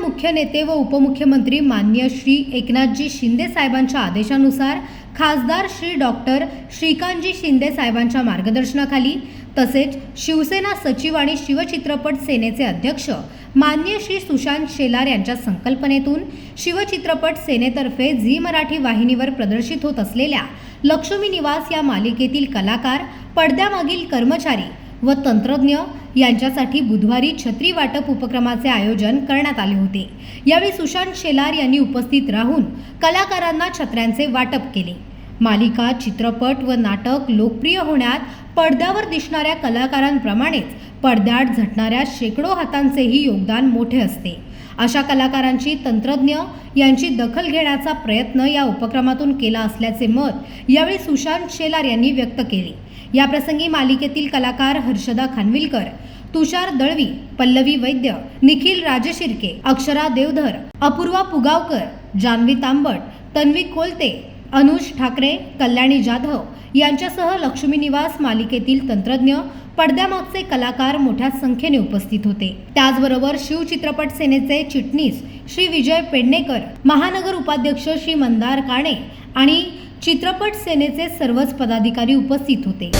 मुख्य नेते व उपमुख्यमंत्री मान्य श्री एकनाथजी शिंदे साहेबांच्या आदेशानुसार खासदार श्री डॉक्टर श्रीकांतजी शिंदे साहेबांच्या मार्गदर्शनाखाली तसेच शिवसेना सचिव आणि शिवचित्रपट सेनेचे अध्यक्ष मान्य श्री सुशांत शेलार यांच्या संकल्पनेतून शिवचित्रपट सेनेतर्फे झी मराठी वाहिनीवर प्रदर्शित होत असलेल्या लक्ष्मी निवास या मालिकेतील कलाकार पडद्यामागील कर्मचारी व तंत्रज्ञ यांच्यासाठी बुधवारी छत्री वाटप उपक्रमाचे आयोजन करण्यात आले होते. यावेळी सुशांत शेलार यांनी उपस्थित राहून कलाकारांना छत्र्यांचे वाटप केले. मालिका चित्रपट व नाटक लोकप्रिय होण्यात पडद्यावर दिसणाऱ्या कलाकारांप्रमाणेच पडद्याआड झटणाऱ्या शेकडो हातांचेही योगदान मोठे असते. अशा कलाकारांची तंत्रज्ञ यांची दखल घेण्याचा प्रयत्न या उपक्रमातून केला असल्याचे मत यावेळी सुशांत शेलार यांनी व्यक्त केले. याप्रसंगी मालिकेतील कलाकार हर्षदा खानविलकर तुषार दळवी पल्लवी वैद्य निखिल राजशिर्के अक्षरा देवधर अपूर्वा पुगावकर जान्हवी तांबट तन्वी कोलते अनुज ठाकरे कल्याणी जाधव यांच्यासह लक्ष्मी निवास मालिकेतील तंत्रज्ञ पडद्यामागचे कलाकार मोठ्या संख्येने उपस्थित होते. त्याचबरोबर शिव चित्रपट सेनेचे चिटणीस श्री विजय पेडणेकर महानगर उपाध्यक्ष श्री मंदार काणे आणि चित्रपट सेनेचे सर्वच पदाधिकारी उपस्थित होते.